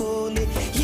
方に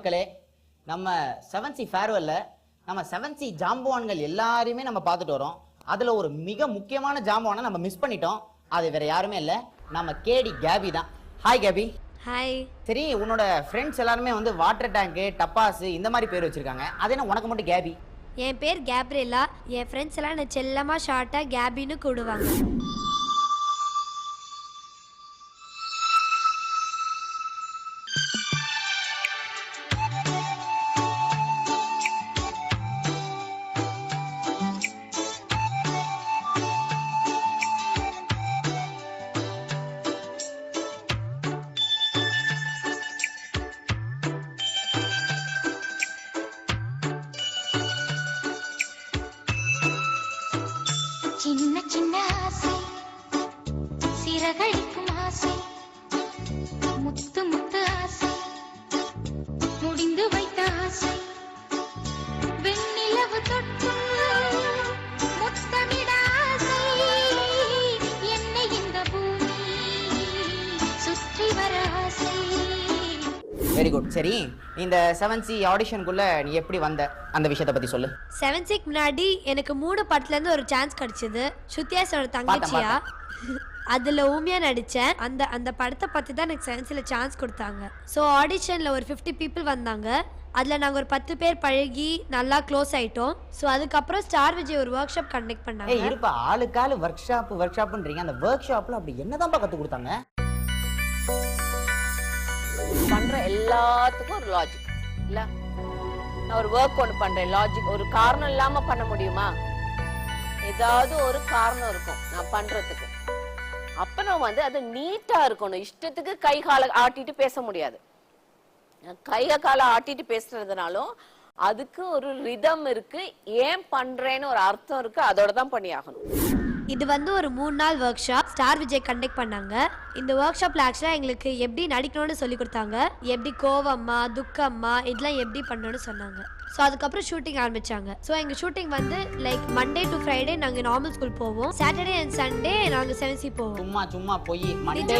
மக்களே நம்ம seven C ஃபேர்வெல்ல நம்ம செவன் சி ஜாம்பவான்கள் எல்லாரையுமே நம்ம பார்த்துட்டு வரோம். அதில் ஒரு மிக முக்கியமான ஜாம்பவானை நம்ம மிஸ் பண்ணிட்டோம். அது வேற யாருமே இல்லை. நம்ம கேடி கேபி தான். Hi Gabby. ஹாய் சரி உன்னோட ஃப்ரெண்ட்ஸ் எல்லாருமே வந்து வாட்டர் டேங்க்கு டப்பாஸு இந்த மாதிரி பேர் வச்சிருக்காங்க. அது என்ன உனக்கு மட்டும் கேபி? என் பேர் கேப்ரியலா. என் ஃப்ரெண்ட்ஸ் எல்லாம் என்னை செல்லமா ஷார்ட்டா கேபின்னு கூடுவாங்க. சரி இந்த செவன் சி ஆடிஷனுக்குள்ள நீ எப்படி வந்த? அந்த விஷயத்தை பத்தி சொல்லு. செவன் சிக் முன்னாடி எனக்கு மூணு படத்துல இருந்து ஒரு சான்ஸ் கிடைச்சது. சுத்தியாஸோட தங்கச்சியா? அதுல ஊமியா நடிச்சேன். அந்த அந்த படத்தை பத்தி தான் எனக்கு செவன்சில சான்ஸ் கொடுத்தாங்க. ஸோ ஆடிஷன்ல ஒரு ஃபிஃப்டி பீப்புள் வந்தாங்க. அதுல நாங்க ஒரு பத்து பேர் பழகி நல்லா க்ளோஸ் ஆயிட்டோம். ஸோ அதுக்கப்புறம் ஸ்டார் விஜய் ஒரு ஒர்க் ஷாப் கண்டக்ட் பண்ணாங்க இருப்பா ஆளுக்காளு ஒர்க் ஷாப் ஒர்க் ஷாப்ன்றீங்க அந்த ஒர்க் ஷாப்ல அப்படி என்னதான்ப்பா கத்து கொடுத்தாங்க? எல்லாத்துக்கும் ஒரு லாஜிக் இல்ல? நான் ஒரு ஒர்க் ஒன்று பண்றேன் லாஜிக் ஒரு காரணம் இல்லாம பண்ண முடியுமா? ஏதாவது ஒரு காரணம் இருக்கும் நான் பண்றதுக்கு. அப்ப நம்ம வந்து அது நீட்டா இருக்கணும். இஷ்டத்துக்கு கை காலை ஆட்டிட்டு பேச முடியாது. கைய காலை ஆட்டிட்டு பேசுறதுனாலும் அதுக்கு ஒரு ரிதம் இருக்கு. ஏன் பண்றேன்னு ஒரு அர்த்தம் இருக்கு. அதோட தான் பண்ணி ஆகணும் இது வந்து ஒரு மூணு நாள் workshop Star Vijay conduct பண்ணாங்க. இந்த ஒர்க் ஷாப்ல ஆக்சுவலாக எங்களுக்கு எப்படி நடிக்கணும்னு சொல்லி கொடுத்தாங்க. எப்படி கோவம்மா துக்கம்மா இதெல்லாம் எப்படி பண்ணணும்னு சொன்னாங்க. ஸோ அதுக்கப்புறம் ஷூட்டிங் ஆரம்பிச்சாங்க. ஸோ எங்கள் ஷூட்டிங் வந்து லைக் மண்டே டு ஃப்ரைடே நாங்கள் நார்மல் ஸ்கூல் போவோம். சாட்டர்டே அண்ட் சண்டே நாங்கள் செவன் சி போவோம். சும்மா சும்மா போய் மண்டே.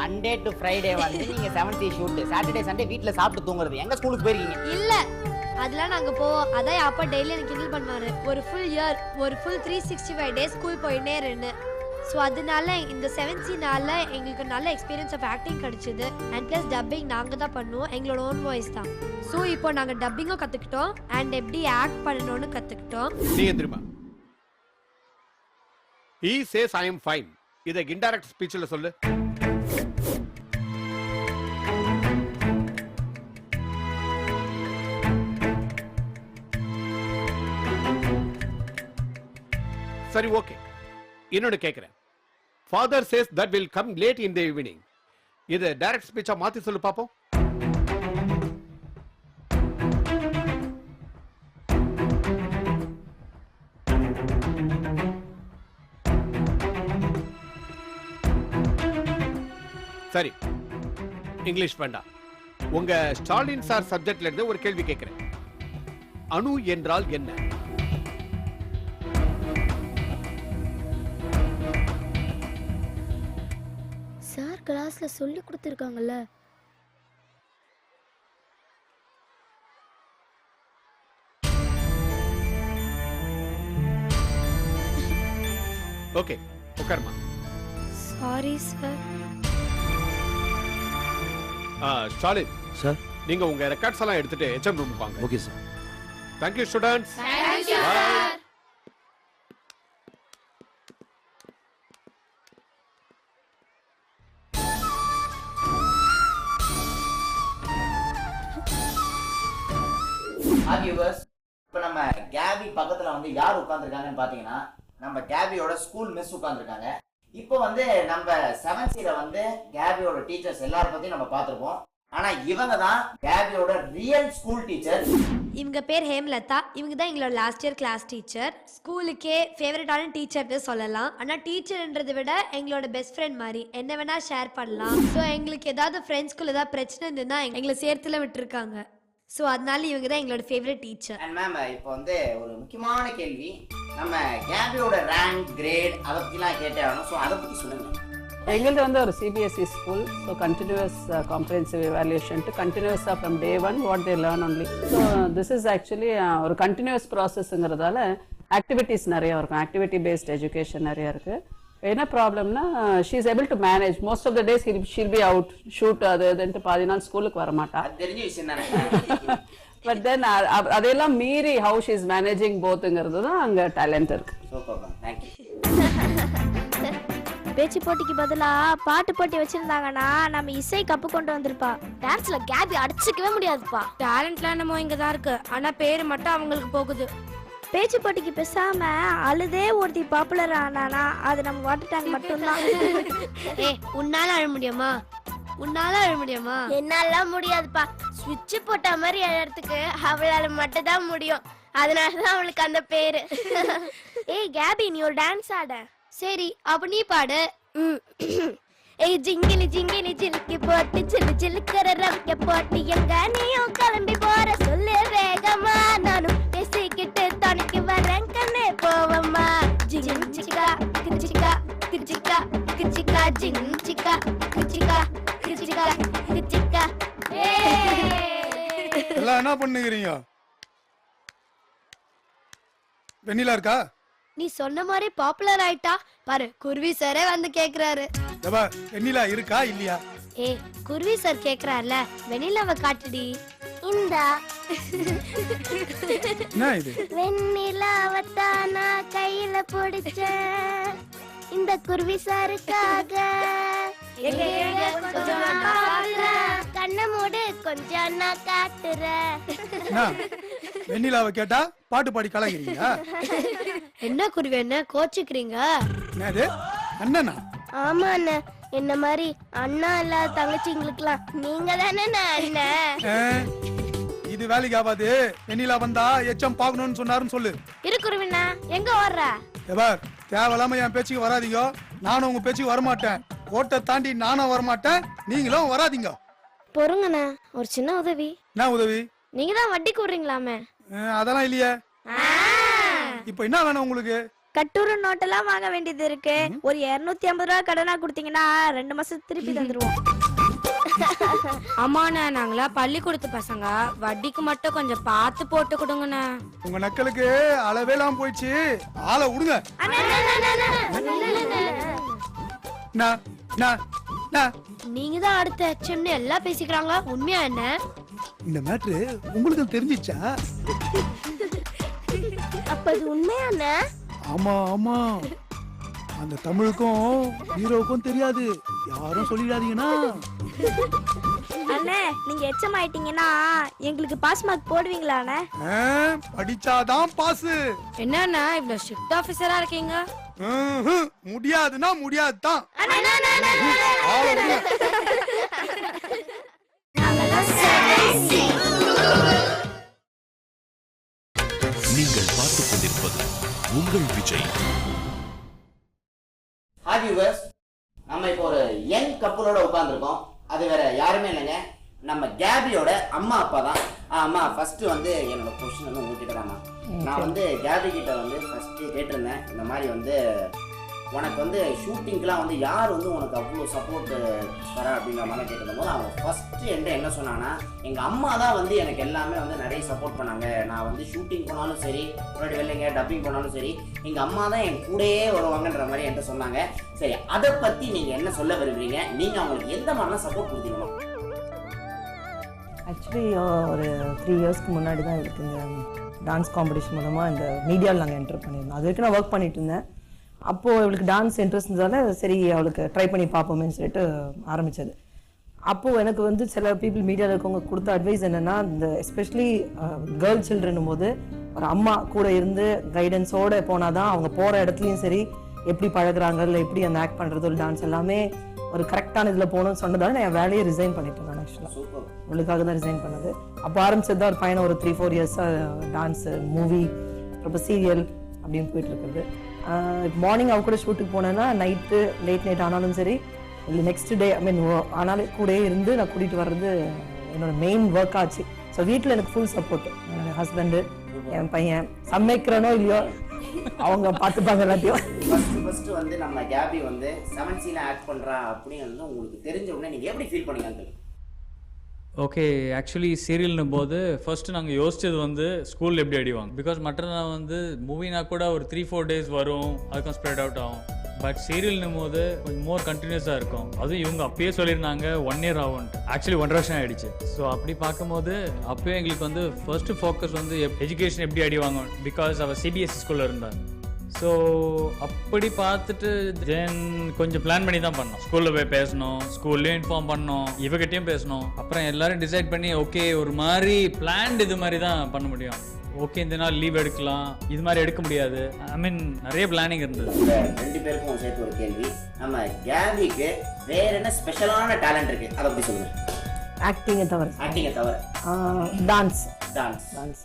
மண்டே டு ஃப்ரைடே வந்து நீங்க செவன்த் ஷூட் சாட்டர்டே சண்டே வீட்ல சாப்பிட்டு தூங்குறது. எங்க ஸ்கூலுக்கு போயிருக்கீங்க? இல்ல. அதெல்லாம் நாங்கள் போவோம். அதான் என் அப்பா டெய்லி எனக்கு கிண்டல் பண்ணுவாரு. ஒரு ஃபுல் இயர் ஒரு full three sixty five days school போயிட்டே இருந்து ஸோ அதனால இந்த செவன் சினால எங்களுக்கு நல்ல எக்ஸ்பீரியன்ஸ் ஆஃப் ஆக்டிங் கிடச்சிது. அண்ட் ப்ளஸ் டப்பிங் நாங்கள் தான் பண்ணுவோம். எங்களோட ஓன் வாய்ஸ் தான். ஸோ இப்போ நாங்கள் டப்பிங்கும் கற்றுக்கிட்டோம் அண்ட் எப்படி ஆக்ட் பண்ணணும்னு கற்றுக்கிட்டோம் நீ திரும்ப he says I am fine இதை இன்டைரக்ட் ஸ்பீச்சில் சொல்லு. சரி ஓகே. இன்னொன்று கேட்குறேன் father says that will come late in the evening இது டைரக்ட் ஸ்பீச்சா மாத்தி சொல்லு பாப்போம். சரி. இங்கிலீஷ் வேண்டாம். உங்க ஸ்டாலின் சார் சப்ஜெக்ட்ல இருந்து ஒரு கேள்வி கேட்கிறேன் அணு என்றால் என்ன? கிளாஸ்ல சொல்லி கொடுத்துருக்காங்கல்ல. ஓகே உட்காருமா. சாரி சார் ஆ, ஸ்டாலின். சார் நீங்க உங்க ரெக்கார்ட்ஸ் எல்லாம் எடுத்துட்டு ஹெச்எம் ரூம் வாங்க. Okay sir thank you students யார் உட்காந்துருக்காங்கன்னு பார்த்தீங்கன்னா நம்ம கேபியோட ஸ்கூல் மிஸ் உட்காந்துருக்காங்க இப்போ வந்து நம்ம செவன் வந்து கேபியோட டீச்சர்ஸ் எல்லாரும் பத்தியும் நம்ம பார்த்துருப்போம். ஆனா இவங்க தான் கேபியோட ரியல் ஸ்கூல் டீச்சர் இவங்க பேர் ஹேம்லதா. இவங்க தான் எங்களோட லாஸ்ட் இயர் கிளாஸ் டீச்சர் ஸ்கூலுக்கே ஃபேவரட்டான டீச்சர்னு சொல்லலாம். ஆனால் டீச்சர்ன்றதை விட எங்களோட பெஸ்ட் ஃப்ரெண்ட் மாதிரி. என்ன வேணா ஷேர் பண்ணலாம். ஸோ எங்களுக்கு ஏதாவது ஃப்ரெண்ட்ஸ்குள்ள ஏதாவது பிரச்சனை இருந்ததுன்னா எங்களை சேர்த்துல விட்டுருக்காங்க. ஸோ அதனால இவங்க தான் எங்களோட ஃபேவரட் டீச்சர் அண்ட் மேம் இப்போ வந்து ஒரு முக்கியமான கேள்வி. நம்ம கேபியோட ரேங்க் கிரேட் அதை பத்திலாம் கேட்டே ஆகணும். ஸோ அதை பத்தி சொல்லுங்க. எங்களது வந்து ஒரு CBSE school so continuous comprehensive evaluation to கண்டினியூஸாக from day one what they learn only so this is actually ஒரு கண்டினியூஸ் ப்ராசஸ்ங்கிறதால ஆக்டிவிட்டீஸ் நிறைய இருக்கும். ஆக்டிவிட்டி பேஸ்ட் எஜுகேஷன் நிறைய இருக்கு. என்ன ப்ராப்ளம்னா she is able to manage most of the days she'll be out shoot அது இதுன்ட்டு பாதி நாள் ஸ்கூலுக்கு வர மாட்டா அது தெரிஞ்ச விஷயம் பட் தென் அதையெல்லாம் மீறி ஹவு ஷீ இஸ் மேனேஜிங் போத்துங்கிறது தான் அங்கே டேலண்ட் இருக்கு. பேச்சு போட்டிக்கு பதிலா பாட்டு போட்டி வச்சிருந்தாங்கன்னா நம்ம இசை கப்பு கொண்டு வந்திருப்பா. டான்ஸ்ல கேபி அடிச்சுக்கவே முடியாதுப்பா. டேலண்ட்லாம் என்னமோ இங்கே தான் இருக்கு. ஆனால் பேர் மட்டும் அவங்களுக்கு போகுது. பேச்சு போட்டிக்கு பேசாம அழுதே ஒருத்தி பாப்புலர் ஆனானா அது நம்ம வாட்டர் டேங்க் மட்டும்தான். ஏ உன்னால அழ முடியுமா? உன்னால அழ முடியுமா? என்னால முடியாதுப்பா. சுவிட்ச் போட்ட மாதிரி இடத்துக்கு அவளால மட்டும் தான் முடியும். அதனாலதான் அவளுக்கு அந்த பேரு. ஏய் கேபி நீ ஒரு டான்ஸ் ஆட. சரி அப்ப நீ பாடு. ஏய் ஜிங்கிலி ஜிங்கிலி ஜிலுக்கி போட்டு சிலு சிலுக்கிற ரவிக்க போட்டு எங்க நீயும் கிளம்பி சிக்கா கிச்சிக்கா எல்லாம் என்ன பண்ணுகிறீங்க? வெண்ணிலா இருக்கா? நீ சொன்ன மாதிரி பாப்புலர் ஆயிட்டா. பாரு குருவி சாரே வந்து கேக்குறாரு. வெண்ணிலா இருக்கா இல்லையா? ஏ குருவி சார் கேக்குறாருல வெண்ணிலாவை காட்டுடி. இந்தா. என்ன இது? நான் கையில பிடிச்சேன். இந்த குருவி சாருக்காக. கண்ணை மூடு கொஞ்சம் நான் காட்டுறேன் என்ன? வெண்ணிலாவை கேட்டா பாட்டு பாடி கலாகிறீங்களா? என்ன குருவி என்ன கோச்சுக்கிறீங்க? என்னது? அண்ணனா? ஆமா அண்ணன் என்ன மாதிரி அண்ணா இல்லாத தங்கச்சிங்களுக்குலாம் நீங்க தானே அண்ணன் இது வேலைக்கு ஆகாது வெண்ணிலா வந்தா எச்சம் பார்க்கணும்னு சொன்னாருன்னு சொல்லு. இரு குருவினா எங்க ஓடுற? எவர்? தேவையில்லாம என் பேச்சுக்கு வராதீங்க. நானும் உங்க பேச்சுக்கு வரமாட்டேன். கோட்டை தாண்டி நானும் வரமாட்டேன். நீங்களும் வராதீங்க. பொறுங்கண்ணா ஒரு சின்ன உதவி. என்ன உதவி? நீங்க தான் வட்டி கூடுறீங்களாமே. அதெல்லாம் இல்லையே. இப்போ என்ன வேணும் உங்களுக்கு? கட்டூரு நோட்டெல்லாம் வாங்க வேண்டியது இருக்கு. ஒரு இருநூத்தி ஐம்பது ரூபா கடனா கொடுத்தீங்கன்னா ரெண்டு மாசம் திருப்பி தந்துருவோம். ஆமாண்ணா நாங்களா பள்ளிக்கூடத்து பசங்க. வட்டிக்கு மட்டும் கொஞ்சம் பார்த்து போட்டு கொடுங்கண்ணா. உங்க நக்கலுக்கு அளவே இல்லாம போயிடுச்சு. ஆளை விடுங்க. என்ன, என்ன, என்ன? நீங்க தான் அடுத்த ஹெச்எம்னு எல்லாம் பேசிக்கிறாங்க உண்மையா என்ன? இந்த மேட்ரு உங்களுக்கு தெரிஞ்சிச்சா? அப்ப அது உண்மையான ஆமா ஆமா. அந்த தமிழுக்கும் ஹீரோவுக்கும் தெரியாது. யாரும் சொல்லிடாதீங்கன்னா அண்ணே நீங்க எச்சம் ஆயிட்டீங்கன்னா எங்களுக்கு பாஸ் மார்க் போடுவீங்களா அண்ணே? படிச்சாதான் பாசு என்னண்ணா இவ்வளோ ஸ்ட்ரிக்ட் ஆஃபீஸரா இருக்கீங்க. முடியாதுன்னா முடியாது தான் நீங்கள் பார்த்துக் கொண்டிருப்பது உங்கள் விஜய். வியூவர்ஸ் நம்ம இப்போ ஒரு யங் கப்பலோட உட்காந்துருக்கோம் அது வேற யாருமே இல்லைங்க. நம்ம கேபியோட அம்மா அப்பா தான். அம்மா ஃபர்ஸ்ட் வந்து என்னோட கொஸ்டின் வந்து உங்ககிட்ட நான் வந்து கேபி கிட்ட வந்து ஃபர்ஸ்ட் கேட்டிருந்தேன். இந்த மாதிரி வந்து உனக்கு வந்து ஷூட்டிங்க்கெலாம் வந்து யார் வந்து உனக்கு அவ்வளோ சப்போர்ட் தர அப்படிங்கிற மாதிரி கேட்டிருந்த போது அவங்க ஃபஸ்ட்டு என்கிட்ட என்ன சொன்னான்னா எங்கள் அம்மா தான் வந்து எனக்கு எல்லாமே வந்து நிறைய சப்போர்ட் பண்ணாங்க. நான் வந்து ஷூட்டிங் போனாலும் சரி முன்னாடி வெளிலங்க டப்பிங் போனாலும் சரி எங்கள் அம்மா தான் என் கூடயே வருவாங்கன்ற மாதிரி என்கிட்ட சொன்னாங்க. சரி அதை பற்றி நீங்கள் என்ன சொல்ல விரும்புறீங்க? நீங்கள் அவங்களுக்கு எந்த மாதிரிலாம் சப்போர்ட் கொடுத்தீங்களா? ஆக்சுவலி ஒரு த்ரீ இயர்ஸ்க்கு முன்னாடி தான் இதுக்கு இந்த டான்ஸ் காம்படிஷன் மூலமாக இந்த மீடியாவில் நாங்கள் என்டர் பண்ணியிருந்தோம். அது வரைக்கும் நான் ஒர்க் பண்ணிட்டு இருந்தேன். அப்போது அவளுக்கு டான்ஸ் இன்ட்ரெஸ்ட் இருந்ததால சரி அவளுக்கு ட்ரை பண்ணி பார்ப்போமேன்னு சொல்லிட்டு ஆரம்பித்தது அப்போது எனக்கு வந்து சில பீப்புள் மீடியாவில் இருக்கவங்க கொடுத்த அட்வைஸ் என்னென்னா இந்த எஸ்பெஷலி கேர்ள் சில்ட்ரன் போது ஒரு அம்மா கூட இருந்து கைடன்ஸோடு போனால் தான் அவங்க போகிற இடத்துலையும் சரி எப்படி பழகுறாங்க இல்லை எப்படி அந்த ஆக்ட் பண்ணுறது டான்ஸ் எல்லாமே ஒரு கரெக்டான இதில் போகணும்னு சொன்னதால நான் என் வேலையை ரிசைன் பண்ணிட்டேன் நான் ஆக்சுவலாக அவளுக்காக தான் ரிசைன் பண்ணது. அப்போ ஆரம்பிச்சது தான் ஒரு பையனை ஒரு த்ரீ ஃபோர் இயர்ஸாக டான்ஸு மூவி அப்புறம் சீரியல் அப்படின்னு போயிட்டு இருக்குது மார்னிங் அவ கூட ஷூட்டுக்கு போனேன்னா நைட்டு லேட் நைட் ஆனாலும் சரி இல்லை நெக்ஸ்ட் டே ஐ மீன் ஆனாலும் கூட இருந்து நான் கூட்டிகிட்டு வர்றது என்னோட மெயின் ஒர்க் ஆச்சு. ஸோ வீட்டில் எனக்கு ஃபுல் சப்போர்ட் என்னோட ஹஸ்பண்டு என் பையன். சமைக்கிறனோ இல்லையோ அவங்க பார்த்துப்பாங்க எல்லாத்தையும். ஃபர்ஸ்ட் ஃபர்ஸ்ட் வந்து நம்ம கேபி வந்து செவன் சீல ஆக்ட் பண்ணுறா அப்படின்னு வந்து உங்களுக்கு தெரிஞ்ச உடனே நீங்கள் எப்படி ஃபீல் பண்ணீங்க uncle? ஓகே ஆக்சுவலி சீரியல்னு போது ஃபர்ஸ்ட் நாங்கள் யோசிச்சது வந்து ஸ்கூலில் எப்படி அடிவாங்க? பிகாஸ் மற்றனா வந்து மூவினா கூட ஒரு த்ரீ ஃபோர் டேஸ் வரும் அதுக்கும் ஸ்ப்ரெட் அவுட் ஆகும். பட் சீரியல்னும் போது கொஞ்சம் மோர் கண்டினியூஸாக இருக்கும். அதுவும் இவங்க அப்பயே சொல்லியிருந்தாங்க ஒன் இயர் ஆகும்ட்டு ஆக்சுவலி ஒன்றரை வருஷம் ஆயிடுச்சு. ஸோ அப்படி பார்க்கும்போது அப்போயே எங்களுக்கு வந்து ஃபர்ஸ்ட் ஃபோக்கஸ் வந்து எஜுகேஷன் எப்படி அடிவாங்க பிகாஸ் அவள் சிபிஎஸ்சி ஸ்கூலில் இருந்தார் ஸோ அப்படி பார்த்துட்டு தென் கொஞ்சம் பிளான் பண்ணி தான் பண்ணோம். ஸ்கூலில் போய் பேசணும் ஸ்கூல்லையும் இன்ஃபார்ம் பண்ணோம் இவகிட்டையும் பேசணும். அப்புறம் எல்லாரும் டிசைட் பண்ணி ஓகே ஒரு மாதிரி பிளான்ட் இது மாதிரி தான் பண்ண முடியும். ஓகே இந்த நாள் லீவ் எடுக்கலாம். இது மாதிரி எடுக்க முடியாது. ஐ மீன் நிறைய பிளானிங் இருந்தது. ரெண்டு பேருக்கும் சேர்த்து ஒரு கேள்வி. நம்ம கேபிக்கு வேற என்ன ஸ்பெஷலான டேலண்ட் இருக்கு? அதை பத்தி சொல்லுங்க. ஆக்டிங்கை தவிர. ஆக்டிங்கை தவிர. டான்ஸ் டான்ஸ் டான்ஸ்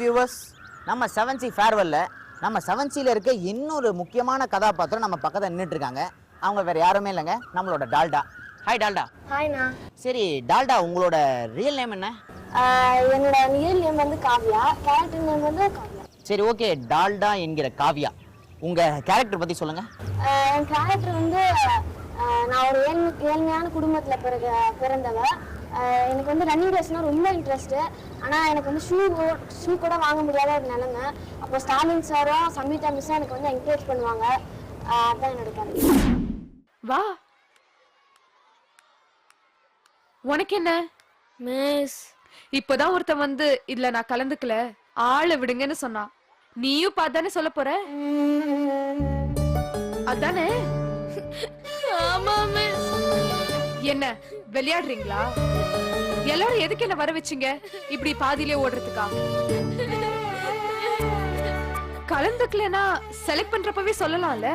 வியூவர்ஸ் நம்ம செவன் சி ஃபேர்வெல்ல நம்ம செவன் சியில் இருக்க இன்னொரு முக்கியமான கதாபாத்திரம் நம்ம பக்கத்தில் நின்றுட்டு இருக்காங்க அவங்க வேற யாருமே இல்லைங்க. நம்மளோட டால்டா. ஹாய் டால்டா. ஹாய்ண்ணா சரி டால்டா உங்களோட ரியல் நேம் என்ன? என்னோட ரியல் நேம் வந்து காவ்யா. கேரக்டர் நேம் வந்து காவ்யா. சரி ஓகே டால்டா என்கிற காவ்யா. உங்க கேரக்டர் பத்தி சொல்லுங்க. என் கேரக்டர் வந்து நான் ஒரு ஏழ்மை ஏழ்மையான குடும்பத்தில் பிறகு பிறந்தவ. எனக்கு வந்து ரன்னிங் ரேஸ்னால் ரொம்ப இன்ட்ரெஸ்ட்டு ஆனால் எனக்கு வந்து ஷூ ஷூ கூட வாங்க முடியாத ஒரு நிலைமை. அப்போ ஸ்டாலின் சாரும் சம்யுக்தா மிஸ்ஸும் எனக்கு வந்து என்கரேஜ் பண்ணுவாங்க. அதான் என்னோட கேரக்டர் வா. உனக்கு என்ன? மிஸ் இப்போதான் ஒருத்தன் வந்து இதுல நான் கலந்துக்கல. ஆளை விடுங்கன்னு சொன்னான். நீயும் பார்த்தானே சொல்ல போற? அதானே? ஆமா மிஸ் என்ன விளையாடுறீங்களா? எல்லாரும் எதுக்கு என்ன வர வச்சீங்க? இப்படி பாதியிலே ஓடுறதுக்கா? கலந்துக்கலனா செலக்ட் பண்றப்பவே சொல்லலாம்ல.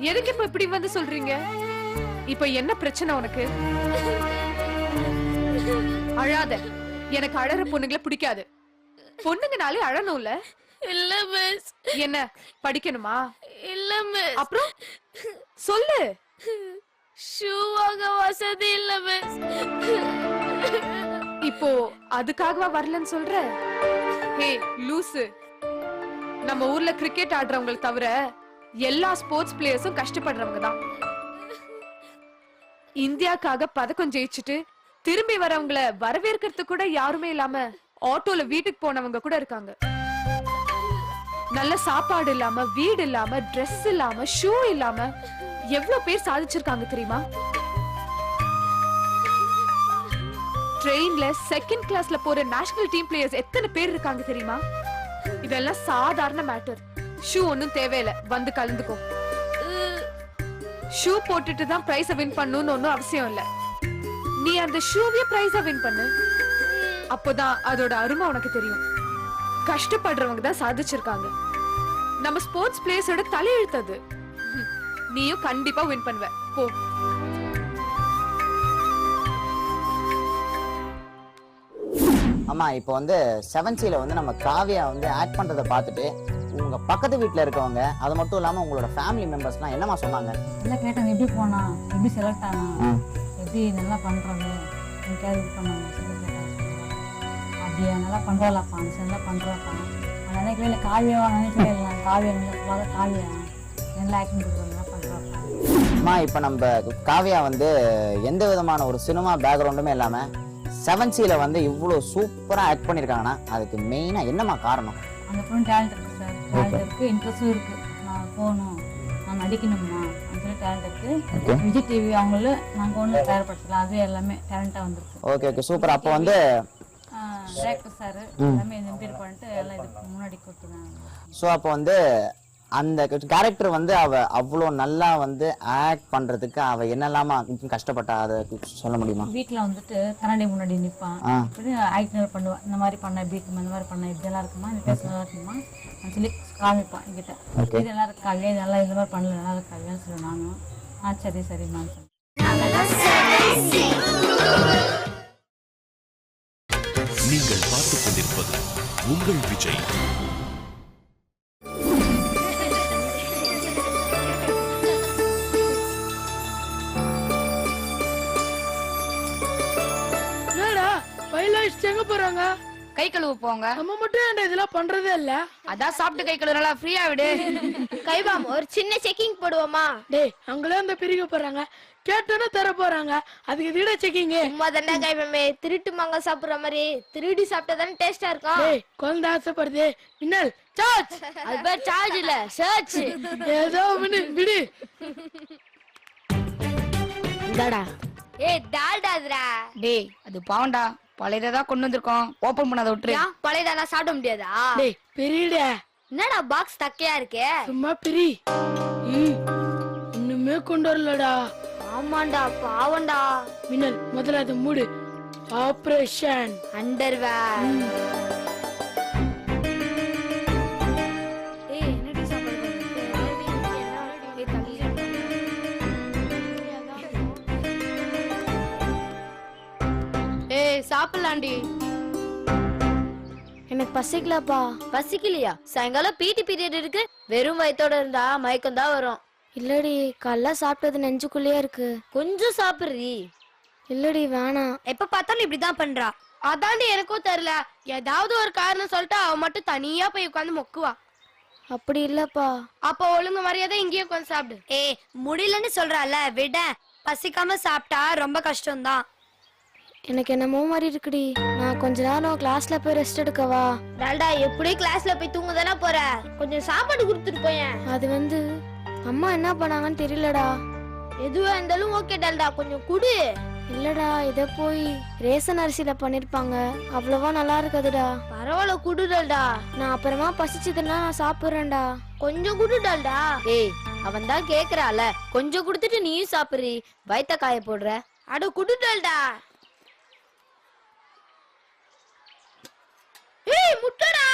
எதுக்கு இப்ப இப்படி வந்து சொல்றீங்க? இப்ப என்ன பிரச்சனை உனக்கு? அழாத. எனக்கு அழற பொண்ணுங்களை பிடிக்காது. பொண்ணுங்கனாலே அழணும்ல? இல்ல மிஸ் என்ன படிக்கணுமா? இல்ல மிஸ் அப்புறம்? சொல்லு. ஷூ வாங்க வசதி இல்ல மிஸ் இப்போ அதுக்காகவா வரலன்னு சொல்ற? ஹே லூசு. நம்ம ஊர்ல கிரிக்கெட் ஆடுறவங்களை தவிர எல்லா ஸ்போர்ட்ஸ் பிளேயர்ஸும் கஷ்டப்படுறவங்க தான். இந்தியாக்காக பதக்கம் ஜெயிச்சுட்டு திரும்பி வரவங்கள வரவேற்கிறது கூட யாருமே இல்லாம ஆட்டோல வீட்டுக்கு போனவங்க கூட இருக்காங்க. நல்ல சாப்பாடு இல்லாம வீடு இல்லாம ட்ரெஸ் இல்லாம ஷூ இல்லாம எவ்வளவு பேர் சாதிச்சிருக்காங்க தெரியுமா? ட்ரெயின்ல செகண்ட் கிளாஸ்ல போற நேஷனல் டீம் பிளேயர்ஸ் எத்தனை பேர் இருக்காங்க தெரியுமா? இதெல்லாம் சாதாரண மேட்டர் ஷூ ஒன்றும் தேவையில்ல. வந்து கலந்துக்கோ. ஷூ போட்டுட்டு தான் பிரைஸ வின் பண்ணணும்னு ஒன்றும் அவசியம் இல்ல. நீ அந்த ஷூவே பிரைஸா வின் பண்ணு. அப்போதான் அதோட அருமை உனக்கு தெரியும். கஷ்டப்படுறவங்க தான் சாதிச்சிருக்காங்க. நம்ம ஸ்போர்ட்ஸ் பிளேயர்ஸோட தலையெழுத்தது ஹம், நீயும் கண்டிப்பா வின் பண்ணுவ. போ. அம்மா இப்போ வந்து செவன் சில வந்து நம்ம காவியா வந்து ஆக்ட் பண்றதை பார்த்துட்டு உங்க பக்கத்து வீட்ல இருக்கவங்க அது மட்டும் இல்லாம உங்களோட ஃபேமிலி மெம்பர்ஸ்லாம் என்னமா சொன்னாங்க? எல்லாம் கேட்டாங்க எப்படி போனா? எப்படி செலக்ட் ஆனா. எப்படி நல்லா பண்றது? எனக்காவது இது பண்ணாங்க அப்படியா நல்லா பண்றாளாப்பா? நல்லா பண்றாப்பா நான் நினைக்கவே இல்லை காவியாவா? நினைக்கவே இல்லை. காவியா நல்லா காவியா. நல்லா ஆக்டிங் பண்றாப்பா அம்மா இப்போ நம்ம காவியா வந்து எந்த விதமான ஒரு சினிமா பேக்ரவுண்டுமே இல்லாம செவன் சில வந்து இவ்வளோ சூப்பரா ஆக்ட் பண்ணியிருக்காங்கன்னா அதுக்கு மெயினா என்னம்மா காரணம்? அந்த பொண்ணு டேலண்ட் இருக்கு சார் டேலண்ட் இருக்கு இன்ட்ரெஸ்டும் இருக்கு. நான் போகணும். நான் நடிக்கணுமா அப்படின்னு டேலண்ட் இருக்கு. Okay. விஜய் டிவி அவங்களும் நாங்கள் ஒன்றும் தயார்படுத்தல. அது எல்லாமே டேலண்டாக வந்திருக்கு. ஓகே ஓகே சூப்பர் அப்போ வந்து டேரக்டர் சார். எல்லாமே இம்ப்ரூவ் பண்ணிட்டு எல்லாம் இதுக்கு முன்னாடி கொடுத்துருக்காங்க ஸோ அப்போ வந்து அந்த கேரக்டர் வந்து அவ அவ்வளோ நல்லா வந்து ஆக்ட் பண்றதுக்கு அவ என்னெல்லாமா கஷ்டப்பட்டா அதை சொல்ல முடியுமா? வீட்டில் வந்துட்டு கண்ணாடி முன்னாடி நிற்பான் ஆ. இப்படி ஆக்டிங் பண்ணுவான் இந்த மாதிரி பண்ண இப்படி இருக்குமா இந்த மாதிரி பண்ண இப்படியெல்லாம் இருக்குமா இந்த பேச நல்லா இருக்குமா சொல்லி காமிப்பான் என்கிட்ட. இது நல்லா இருக்காவே இது நல்லா இந்த மாதிரி பண்ணல நல்லா இருக்காவேன்னு சொல்லி நானும் ஆ சரி சொல்லி நீங்கள் பார்த்துக் கொண்டிருப்பது உங்கள் விஜய். பைலாயிஸ்ட் எங்க போறாங்க? கை கழுவ போங்க. நம்ம மட்டும் ஏன்டா இதெல்லாம் பண்றதே இல்ல? அதான் சாப்பிட்டு கை கழுவுறா ஃப்ரீயா விடு. கைபாம் ஒரு சின்ன செக்கிங் போடுவோமா? டேய் அங்களே அந்த பிரிக்க போறாங்க. கேட்டோன்னு தர போறாங்க. அதுக்கு இதுட செக்கிங் சும்மா தானே கைபாமே திருட்டு மாங்க சாப்பிடுற மாதிரி திருடி சாப்பிட்டா தானே டேஸ்டா இருக்கும். டேய் குழந்தை ஆசைப்படுது. மின்னல் சார்ஜ் அது பேர் சார்ஜ் இல்ல சர்ச் ஏதோ ஒண்ணு விடு. இந்தாடா. ஏய் டால்டாதுடா டேய் அது பாவண்டா பழையதா கொண்டு வந்திருக்கோம். ஓபன் பண்ணாத விட்டுரு. ஏன்? பழையதானா சாப்பிட முடியாதா? டேய் பிரிடா என்னடா பாக்ஸ் தக்கையா இருக்கே? சும்மா பிரி. ம், இன்னுமே கொண்டு வரலடா. ஆமாண்டா பாவண்டா மின்னல் முதல்ல அதை மூடு. ஆபரேஷன் அண்டர்வேர் ஏய் சாப்பிடலாண்டி எனக்கு பசிக்கலப்பா. பசிக்கலையா? சாயங்காலம் பிடி பீரியட் இருக்கு. வெறும் வயித்தோட இருந்தா மயக்கம் தான் வரும். இல்லடி காலைல சாப்பிட்டது நெஞ்சுக்குள்ளேயே இருக்கு. கொஞ்சம் சாப்பிடுறி. இல்லடி வேணாம் எப்ப பார்த்தாலும் இப்படிதான் பண்றா. அதாண்டி எனக்கும் தெரியல. ஏதாவது ஒரு காரணம் சொல்லிட்டு அவ மட்டும் தனியா போய் உட்காந்து மொக்குவா. அப்படி இல்லப்பா. அப்ப ஒழுங்கு மரியாதை இங்கேயே உட்காந்து சாப்பிடு. ஏய் முடியலன்னு சொல்றால விட. பசிக்காம சாப்பிட்டா ரொம்ப கஷ்டம்தான். எனக்கு என்னமோ மாதிரி இருக்குடி. நான் கொஞ்ச நேரம் கிளாஸ்ல போய் ரெஸ்ட் எடுக்கவா? டால்டா எப்படி கிளாஸ்ல போய் தூங்க தானே போற? கொஞ்சம் சாப்பாடு கொடுத்துட்டு போயேன். அது வந்து அம்மா என்ன பண்ணாங்கன்னு தெரியலடா. எதுவா இருந்தாலும் ஓகே டால்டா கொஞ்சம் குடு. இல்லடா இத போய் ரேசன் அரிசியில பண்ணிருப்பாங்க. அவ்வளவா நல்லா இருக்காதுடா. பரவாயில்ல குடு டால்டா. நான் அப்புறமா பசிச்சதுன்னா நான் சாப்பிடுறேன்டா. கொஞ்சம் குடு டால்டா. ஏய் அவன் தான் கேக்குறால கொஞ்சம் கொடுத்துட்டு நீயும் சாப்பிடுறி. வயித்த காய போடுற. அட குடு டால்டா. ஏய் முட்டடா.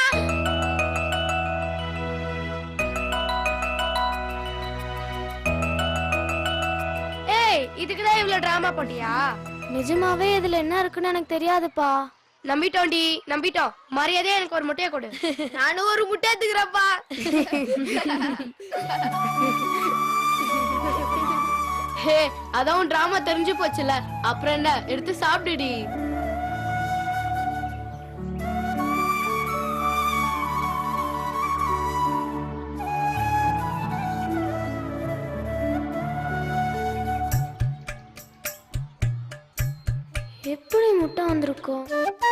ஏய் இதுக்குதான் இவ்வளவு டிராமா போட்டியா நிஜமாவே இதுல என்ன இருக்குன்னு எனக்கு தெரியாதுப்பா. நம்பிட்டோம்டி நம்பிட்டோம். மரியாதையா எனக்கு ஒரு முட்டையை கொடு. நானும் ஒரு முட்டை எடுத்துக்கிறப்பா ஹே அதான் டிராமா தெரிஞ்சு போச்சுல அப்புறம் என்ன? எடுத்து சாப்பிடுடி. எப்படி முட்டை வந்திருக்கோம்